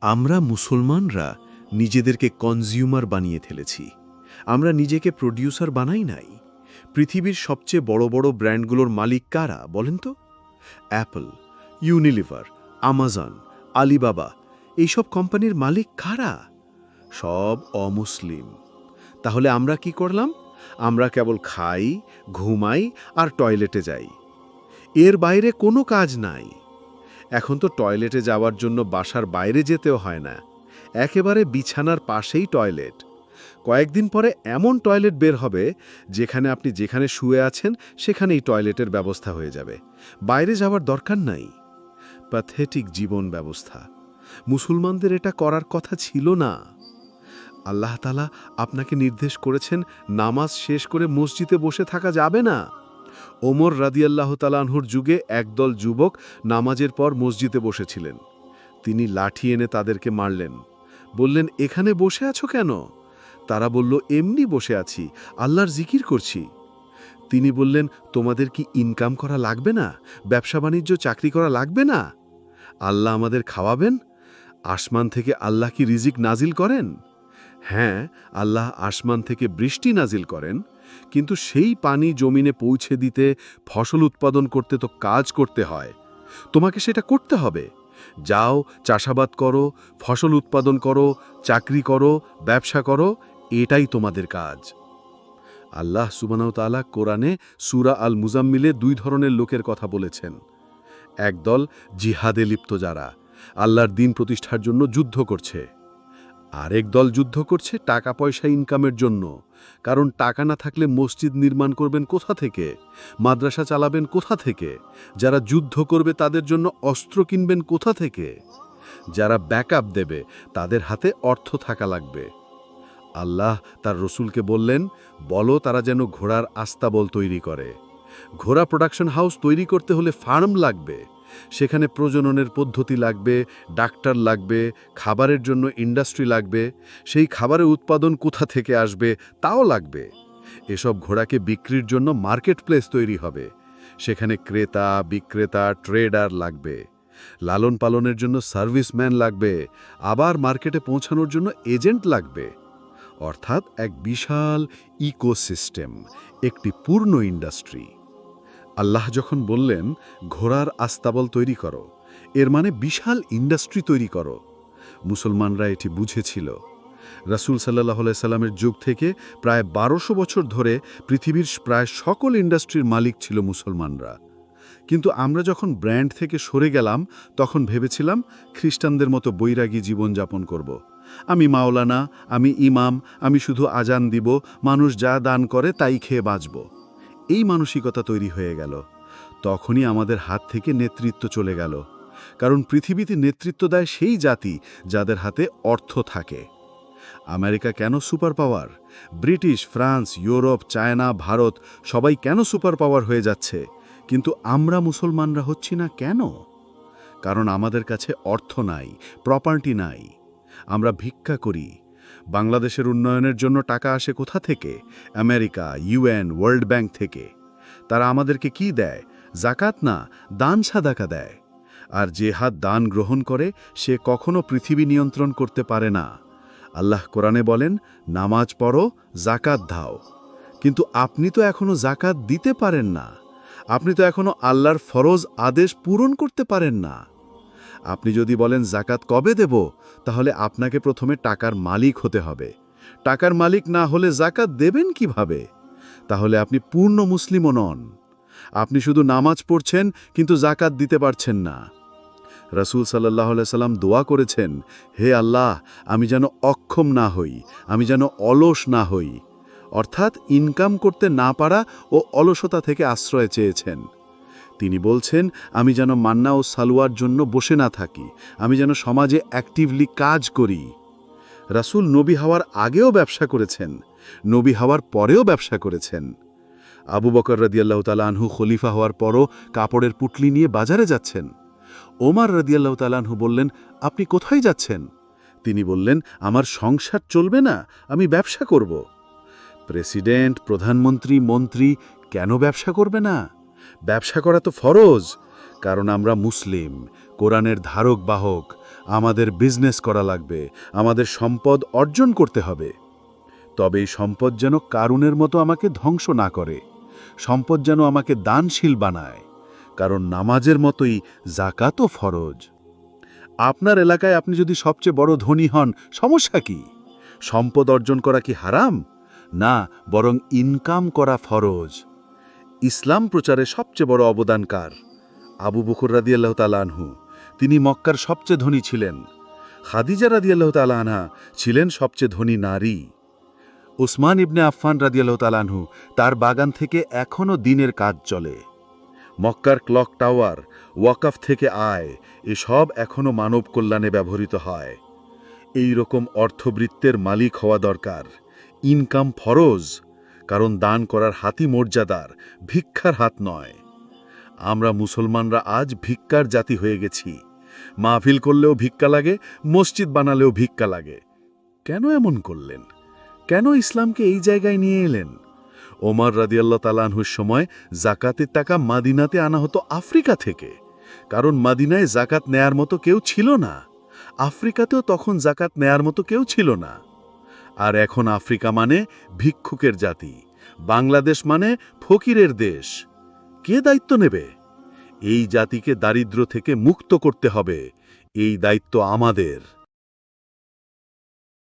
আমরা মুসলমানরা নিজেদেরকে কনজিউমার বানিয়ে ফেলেছি। আমরা নিজেকে প্রডিউসার বানাই নাই। পৃথিবীর সবচেয়ে বড় বড় ব্র্যান্ডগুলোর মালিক কারা বলেন তো? অ্যাপল ইউনিলিভার আমাজন আলিবাবা এইসব কোম্পানির মালিক কারা? সব অমুসলিম। তাহলে আমরা কি করলাম? আমরা কেবল খাই, ঘুমাই আর টয়লেটে যাই। এর বাইরে কোনো কাজ নাই। এখন তো টয়লেটে যাওয়ার জন্য বাসার বাইরে যেতেও হয় না। একেবারে বিছানার পাশেই টয়লেট। কয়েকদিন পরে এমন টয়লেট বের হবে, যেখানে আপনি যেখানে শুয়ে আছেন, সেখানেই টয়লেটের ব্যবস্থা হয়ে যাবে। বাইরে যাওয়ার দরকার নাই। প্যাথেটিক জীবন ব্যবস্থা। মুসলমানদের এটা করার কথা ছিল না। আল্লাহ তালা আপনাকে নির্দেশ করেছেন, নামাজ শেষ করে মসজিদে বসে থাকা যাবে না। ওমর রাদিয়াল্লাহ তালানহুর যুগে একদল যুবক নামাজের পর মসজিদে বসেছিলেন। তিনি লাঠি এনে তাদেরকে মারলেন। বললেন, এখানে বসে আছো কেন? তারা বলল, এমনি বসে আছি, আল্লাহর জিকির করছি। তিনি বললেন, তোমাদের কি ইনকাম করা লাগবে না? ব্যবসা বাণিজ্য, চাকরি করা লাগবে না? আল্লাহ আমাদের খাওয়াবেন? আসমান থেকে আল্লাহ কি রিজিক নাজিল করেন? হ্যাঁ আল্লাহ আসমান থেকে বৃষ্টি নাজিল করেন। কিন্তু সেই পানি জমিনে পৌঁছে দিতে, ফসল উৎপাদন করতে তো কাজ করতে হয়। তোমাকে সেটা করতে হবে। যাও, চাষাবাদ করো, ফসল উৎপাদন করো, চাকরি করো, ব্যবসা করো, এটাই তোমাদের কাজ। আল্লাহ সুবানাউতালা কোরআনে সুরা আল মুজাম্মিলে দুই ধরনের লোকের কথা বলেছেন। একদল জিহাদে লিপ্ত যারা, আল্লাহর দিন প্রতিষ্ঠার জন্য যুদ্ধ করছে। আরেক দল যুদ্ধ করছে টাকা পয়সা ইনকামের জন্য। কারণ টাকা না থাকলে মসজিদ নির্মাণ করবেন কোথা থেকে? মাদ্রাসা চালাবেন কোথা থেকে? যারা যুদ্ধ করবে তাদের জন্য অস্ত্র কিনবেন কোথা থেকে? যারা ব্যাকআপ দেবে, তাদের হাতে অর্থ থাকা লাগবে। আল্লাহ তার রসুলকে বললেন, বলো তারা যেন ঘোড়ার আস্তাবল তৈরি করে। ঘোড়া প্রোডাকশন হাউস তৈরি করতে হলে ফার্ম লাগবে। সেখানে প্রজননের পদ্ধতি লাগবে, ডাক্তার লাগবে, খাবারের জন্য ইন্ডাস্ট্রি লাগবে, সেই খাবারের উৎপাদন কোথা থেকে আসবে তাও লাগবে। এসব ঘোড়াকে বিক্রির জন্য মার্কেট প্লেস তৈরি হবে। সেখানে ক্রেতা, বিক্রেতা, ট্রেডার লাগবে। লালন পালনের জন্য সার্ভিসম্যান লাগবে। আবার মার্কেটে পৌঁছানোর জন্য এজেন্ট লাগবে। অর্থাৎ এক বিশাল ইকোসিস্টেম, একটি পূর্ণ ইন্ডাস্ট্রি। আল্লাহ যখন বললেন, ঘোড়ার আস্তাবল তৈরি করো, এর মানে বিশাল ইন্ডাস্ট্রি তৈরি করো, মুসলমানরা এটি বুঝেছিল। রাসুল সাল্লাহ সাল্লামের যুগ থেকে প্রায় বারোশো বছর ধরে পৃথিবীর প্রায় সকল ইন্ডাস্ট্রির মালিক ছিল মুসলমানরা। কিন্তু আমরা যখন ব্র্যান্ড থেকে সরে গেলাম, তখন ভেবেছিলাম খ্রিস্টানদের মতো বৈরাগী জীবনযাপন করব। আমি মাওলানা, আমি ইমাম, আমি শুধু আজান দিব, মানুষ যা দান করে তাই খেয়ে বাঁচব। এই মানসিকতা তৈরি হয়ে গেল। তখনই আমাদের হাত থেকে নেতৃত্ব চলে গেল। কারণ পৃথিবীতে নেতৃত্ব দেয় সেই জাতি যাদের হাতে অর্থ থাকে। আমেরিকা কেন super power? British, France, Europe, China, Bharat সবাই কেন সুপার পাওয়ার হয়ে যাচ্ছে? কিন্তু আমরা মুসলমানরা হচ্ছি না কেন? কারণ আমাদের কাছে অর্থ নাই, প্রপার্টি নাই। আমরা ভিক্ষা করি বাংলাদেশের উন্নয়নের জন্য টাকা আসে কোথা থেকে? আমেরিকা, ইউএন, ওয়ার্ল্ড ব্যাংক থেকে। তারা আমাদেরকে কি দেয়? জাকাত না দান সাদাকা দেয়? আর যে হাত দান গ্রহণ করে, সে কখনো পৃথিবী নিয়ন্ত্রণ করতে পারে না। আল্লাহ কোরআনে বলেন, নামাজ পড়ো, জাকাত দাও। কিন্তু আপনি তো এখনও জাকাত দিতে পারেন না। আপনি তো এখনও আল্লাহর ফরজ আদেশ পূরণ করতে পারেন না। আপনি যদি বলেন, জাকাত কবে দেব? তাহলে আপনাকে প্রথমে টাকার মালিক হতে হবে। টাকার মালিক না হলে জাকাত দেবেন কীভাবে? তাহলে আপনি পূর্ণ মুসলিমও নন। আপনি শুধু নামাজ পড়ছেন, কিন্তু জাকাত দিতে পারছেন না। রসুল সাল্লাহ সাল্লাম দোয়া করেছেন, হে আল্লাহ, আমি যেন অক্ষম না হই, আমি যেন অলস না হই। অর্থাৎ ইনকাম করতে না পারা ও অলসতা থেকে আশ্রয় চেয়েছেন। তিনি বলছেন, আমি যেন মান্না ও সালোয়ার জন্য বসে না থাকি, আমি যেন সমাজে অ্যাক্টিভলি কাজ করি। রাসূল নবী হওয়ার আগেও ব্যবসা করেছেন, নবী হওয়ার পরেও ব্যবসা করেছেন। আবু বকর রদিয়াল্লাহ তালানহু খলিফা হওয়ার পরও কাপড়ের পুটলি নিয়ে বাজারে যাচ্ছেন। ওমার রদিয়াল্লাহ তালানহু বললেন, আপনি কোথায় যাচ্ছেন? তিনি বললেন, আমার সংসার চলবে না, আমি ব্যবসা করব। প্রেসিডেন্ট, প্রধানমন্ত্রী, মন্ত্রী কেন ব্যবসা করবে না? ব্যবসা করা তো ফরজ। কারণ আমরা মুসলিম, কোরআনের ধারক বাহক, আমাদের বিজনেস করা লাগবে, আমাদের সম্পদ অর্জন করতে হবে। তবে এই সম্পদ যেন কারুনের মতো আমাকে ধ্বংস না করে, সম্পদ যেন আমাকে দানশীল বানায়, কারণ নামাজের মতোই জাকাতও ফরজ। আপনার এলাকায় আপনি যদি সবচেয়ে বড় ধনী হন, সমস্যা কি? সম্পদ অর্জন করা কি হারাম? না, বরং ইনকাম করা ফরজ। ইসলাম প্রচারে সবচেয়ে বড় অবদানকার। আবু বকর রাদিয়াল্লাহ তালানহু তিনি মক্কার সবচেয়ে ধনী ছিলেন। খাদিজা রাদিয়াল্লাহ তালানহা ছিলেন সবচেয়ে ধনী নারী। ওসমান ইবনে আফফান রাদিয়াল্লাহ তালানহু তার বাগান থেকে এখনও দিনের কাজ চলে। মক্কার ক্লক টাওয়ার ওয়াকাফ থেকে আয়, এসব এখনও মানব কল্যাণে ব্যবহৃত হয়। এই রকম অর্থবৃত্তের মালিক হওয়া দরকার। ইনকাম ফরজ কারণ দান করার হাতি মর্যাদার, ভিক্ষার হাত নয়। আমরা মুসলমানরা আজ ভিক্ষার জাতি হয়ে গেছি। মাহফিল করলেও ভিক্ষা লাগে, মসজিদ বানালেও ভিক্ষা লাগে। কেন এমন করলেন? কেন ইসলামকে এই জায়গায় নিয়ে এলেন? ওমর রাদিয়াল্লাহ তালানহুর সময় জাকাতের টাকা মাদিনাতে আনা হতো আফ্রিকা থেকে। কারণ মাদিনায় জাকাত নেয়ার মতো কেউ ছিল না। আফ্রিকাতেও তখন জাকাত নেয়ার মতো কেউ ছিল না। আর এখন আফ্রিকা মানে ভিক্ষুকের জাতি, বাংলাদেশ মানে ফকিরের দেশ। কে দায়িত্ব নেবে? এই জাতিকে দারিদ্র থেকে মুক্ত করতে হবে, এই দায়িত্ব আমাদের।